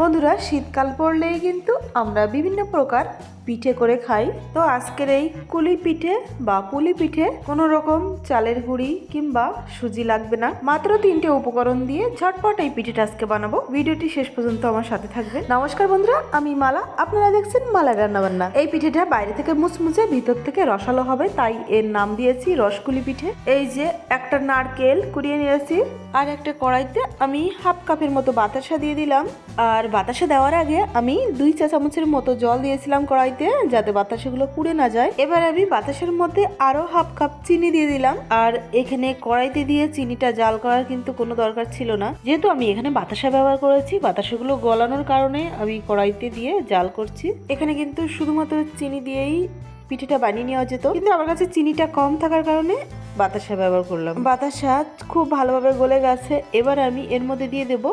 বন্ধুরা, শীতকাল পড়লেই কিন্তু আমরা বিভিন্ন প্রকার পিঠে করে খাই। তো আজকের এই কুলি পিঠে বা পুলি পিঠে কোনো রকম চালের গুঁড়ি কিংবা সুজি লাগবে না। মাত্র তিনটে উপকরণ দিয়ে ঝটপট এই পিঠেটা আজকে বানাবো। ভিডিওটি শেষ পর্যন্ত আমার সাথে থাকবে নমস্কার বন্ধুরা, আমি মালা। আপনারা দেখছেন মালা রান্নাবান্না। এই পিঠেটা বাইরে থেকে মুচমুচে, ভিতর থেকে রসালো হবে, তাই এর নাম দিয়েছি রসকুলি পিঠে। এই যে একটা নারকেল কুড়িয়ে নিয়েছি, আর একটা কড়াইতে আমি হাফ কাপের মতো বাতাসা দিয়ে দিলাম। আর বাতাসা দেওয়ার আগে আমি দুই চা চামচের মতো জল দিয়েছিলাম কড়াইতে যাতে বাতাসাগুলো পুড়ে না যায়। এবার আমি বাতাসের মধ্যে আরও হাফ কাপ চিনি দিয়ে দিলাম। আর এখানে কড়াইতে দিয়ে চিনিটা জাল করার কিন্তু কোনো দরকার ছিল না। যেহেতু আমি এখানে বাতাসা ব্যবহার করেছি, বাতাসাগুলো গলানোর কারণে আমি কড়াইতে দিয়ে জাল করছি। এখানে কিন্তু শুধুমাত্র চিনি দিয়েই পিঠেটা বানিয়ে নেওয়া যেত। কিন্তু আমার কাছে চিনিটা কম থাকার কারণে বাতাসা ব্যবহার করলাম। বাতাসা খুব ভালোভাবে গলে গেছে। এবার আমি এর মধ্যে দিয়ে দেব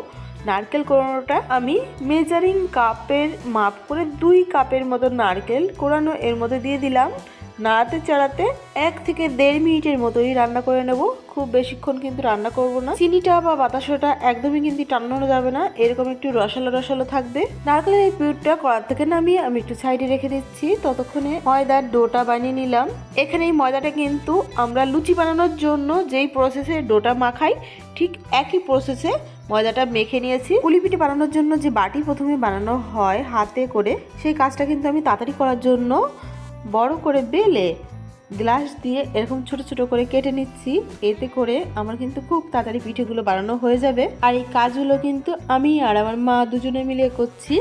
নারকেল কোড়ানোটা আমি মেজারিং কাপের মাপ করে দুই কাপের মতো নারকেল কোড়ানো এর মধ্যে দিয়ে দিলাম। নাড়াতে চাড়াতে এক থেকে দেড় মিনিটের মতোই রান্না করে নেব। খুব বেশিক্ষণ কিন্তু রান্না করব না। চিনিটা বা বাতাসাটা একদমই কিন্তু টানানো যাবে না। এরকম একটু রসালো রসালো থাকবে। নারকেলের এই পিউরটা কড়া থেকে নামিয়ে আমি একটু সাইডে রেখে দিচ্ছি। ততক্ষণে ময়দার ডোটা বানিয়ে নিলাম। এখানে এই ময়দাটা কিন্তু আমরা লুচি বানানোর জন্য যেই প্রসেসে ডোটা মাখাই, ঠিক একই প্রসেসে ময়দাটা মেখে নিয়েছি। পুলি পিঠে বানানোর জন্য যে বাটি প্রথমে বানানো হয় হাতে করে, সেই কাজটা কিন্তু আমি তাড়াতাড়ি করার জন্য বড় করে বেলে গ্লাস দিয়ে এরকম ছোট ছোট করে কেটে নিচ্ছি। এতে করে আমার কিন্তু খুব তাড়াতাড়ি পিঠেগুলো বানানো হয়ে যাবে। আর এই কাজগুলো কিন্তু আমি আর আমার মা দুজনে মিলে করছি।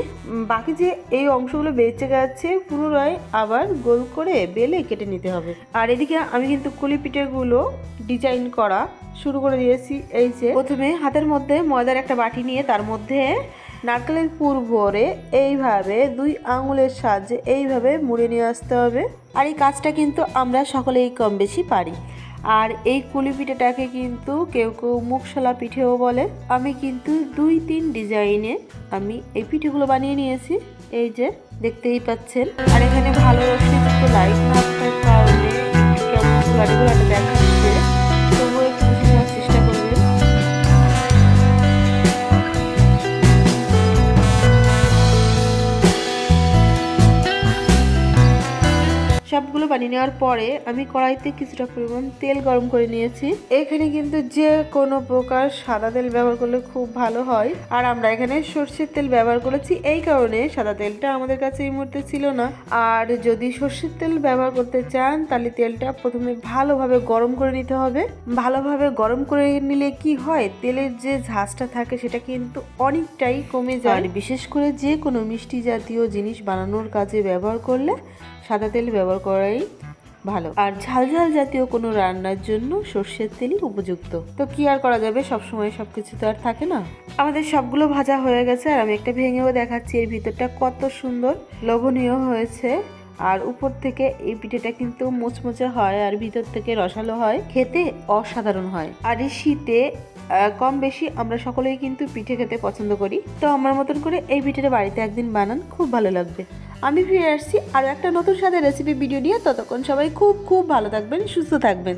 বাকি যে এই অংশগুলো বেঁচে গেছে, পুনরায় আবার গোল করে বেলে কেটে নিতে হবে। আর এদিকে আমি কিন্তু কুলি পিঠেগুলো ডিজাইন করা শুরু করে দিয়েছি। এই যে প্রথমে হাতের মধ্যে ময়দার একটা বাটি নিয়ে তার মধ্যে নারকেলের পুর ভরে এইভাবে দুই আঙুলের সাহায্যে এইভাবে মুড়ে নিয়ে আসতে হবে। আর এই কাজটা কিন্তু আমরা সকলেই কম বেশি পারি। আর এই কুলি পিঠেটাকে কিন্তু কেউ কেউ মুখশালা পিঠেও বলে। আমি কিন্তু দুই তিন ডিজাইনে আমি এই পিঠেগুলো বানিয়ে নিয়েছি। এই যে, দেখতেই পাচ্ছেন। আর এখানে ভালো লাইট না থাকার কারণে কেমন ঘোরাতে ঘোরাতে সবগুলো বানিয়ে নেওয়ার পরে আমি কড়াইতে কিছুটা পরিমাণ তেল গরম করে নিয়েছি। এখানে কিন্তু যে কোনো প্রকার সাদা তেল ব্যবহার করলে খুব ভালো হয়। আর আমরা এখানে সর্ষের তেল ব্যবহার করেছি। এই কারণে সাদা তেলটা আমাদের কাছে এই মুহূর্তে ছিল না। আর যদি সর্ষের তেল ব্যবহার করতে চান, তাহলে তেলটা প্রথমে ভালোভাবে গরম করে নিতে হবে। ভালোভাবে গরম করে নিলে কি হয়? তেলের যে ঝাঁজটা থাকে, সেটা কিন্তু অনেকটাই কমে যায়। বিশেষ করে যে কোনো মিষ্টি জাতীয় জিনিস বানানোর কাজে ব্যবহার করলে সাদা তেল ব্যবহার করাই ভালো। আর ঝাল ঝাল জাতীয় কোনো রান্নার জন্য সর্ষের তেলই উপযুক্ত। তো কি আর করা যাবে? সব সময় সব কিছু তো আর থাকে না। আমাদের সবগুলো ভাজা হয়ে গেছে আর আমি একটা ভেঙেও দেখাচ্ছি। এর ভিতরটা কত সুন্দর লোভনীয় হয়েছে। আর উপর থেকে এই পিঠেটা কিন্তু মুচমুচে হয় আর ভিতর থেকে রসালো হয়। খেতে অসাধারণ হয়। আর এই শীতে কম বেশি আমরা সকলেই কিন্তু পিঠে খেতে পছন্দ করি। তো আমার মতন করে এই পিঠেটা বাড়িতে একদিন বানান, খুব ভালো লাগবে। আমি ফিরে আসছি আরও একটা নতুন স্বাদের রেসিপি ভিডিও নিয়ে। ততক্ষণ সবাই খুব খুব ভালো থাকবেন, সুস্থ থাকবেন।